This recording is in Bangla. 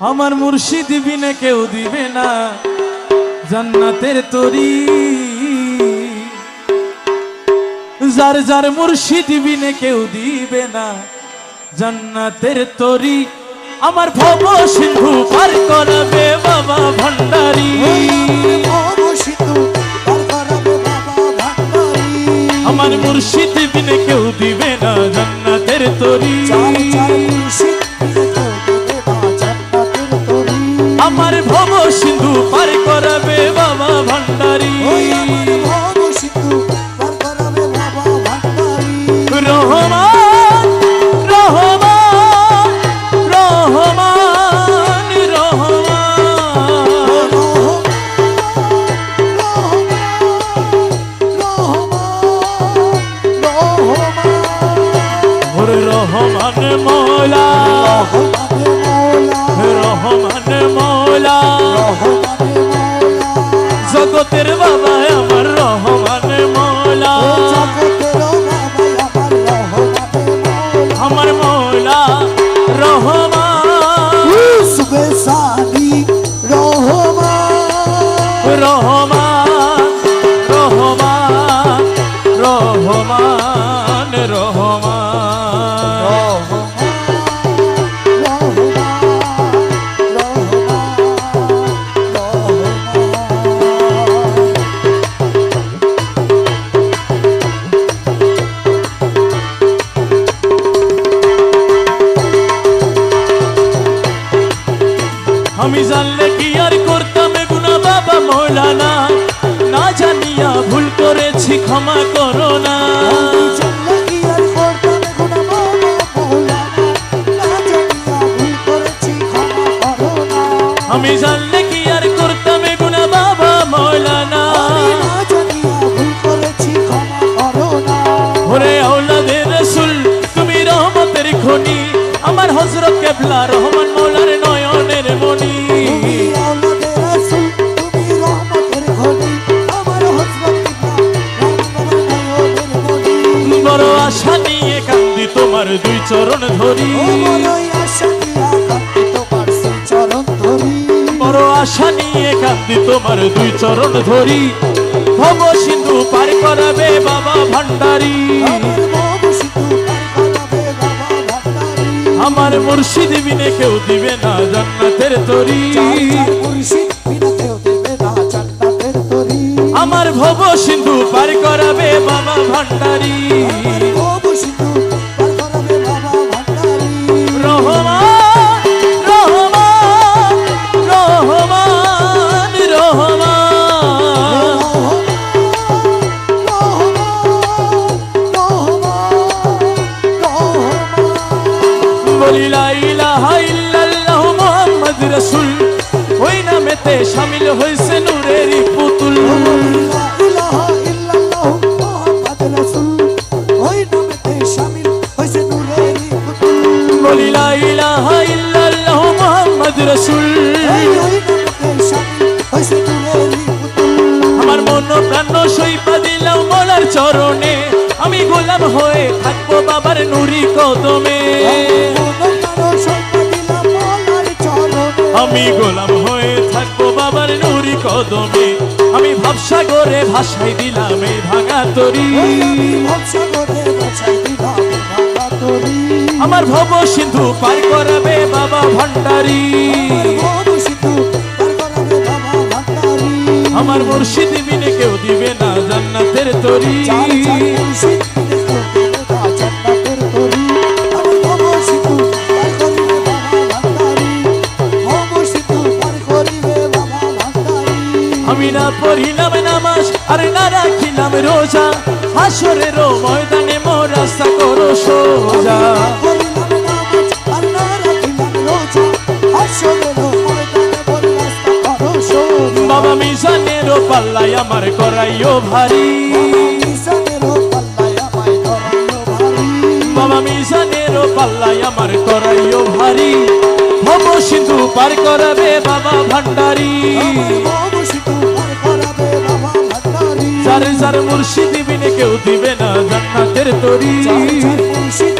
আমার মুর্শিদ বিনে কেউ দিবে না। জান্নাতের তরি। যার যার মুর্শিদ বিনে কেউ দিবে না। জান্নাতের তরি। আমার ভব সিন্ধু পার করাবে বাবা ভণ্ডারী আমার মুর্শিদ বিনে কেউ দিবে না। জান্নাতের তরি। সিন্ধু পার করাবে বাবা ভণ্ডারী রহমান রহমান রহমান রহমান। রহমান মৌলা রহমান জগতের বাবা আমার রহমান আমি জানলে কি আর করতাম? গুনা বাবা মৌলানা। না জানিয়া ভুল করেছি ক্ষমা করো না। আমি জানলে কি আর করতাম? গুনা বাবা মৌলানা। ওরে আওলাদে রসুল তুমি রহমতের খনি। আমার হজরত কেবলা রহমান মৌলার বড় আশা নিয়ে কান্দি তোমার দুই চরণ ধরি। বড় আশা নিয়ে কান্দি তোমার দুই চরণ ধরি। ভব সিন্ধু পার করাবে বাবা ভান্ডারী। আমার মুর্শিদ বিনে কেউ দিবে না জান্নাতের তরি। আমার ভব সিন্ধু পার করাবে বাবা মুহাম্মদ রাসূল। ওই নামেতে শামিল হয়েছে নূরেরই চরণে আমি গোলাম হয়ে থাকব বাবার নুরি কদমে। আমি গোলাম হয়ে থাকব বাবার নুরি কদমে। আমি ভাবসাগরে ভাসাই দিলাম এই ভাঙা তরি। আমার ভব সিন্ধু পার করাবে বাবা ভান্ডারী। আমার মুর্শিদ মিনে কেউ দিবে না জান্নাতের তরি আমি না পড়িলাম নামাজ আর না রাখিলাম রোজা। হাসরের ময়দানে মোর রাস্তা করো সোজা। বাবা মিজানের পাল্লাই আমার করাইও ভারী। মিজানের পাল্লায় আমার করাইও ভারী। হব সিন্ধু পার করাবে বাবা ভান্ডারি। যার যার মুর্শিদ বিনে কেউ দিবে না জান্নাতের তরি। মুর্শিদ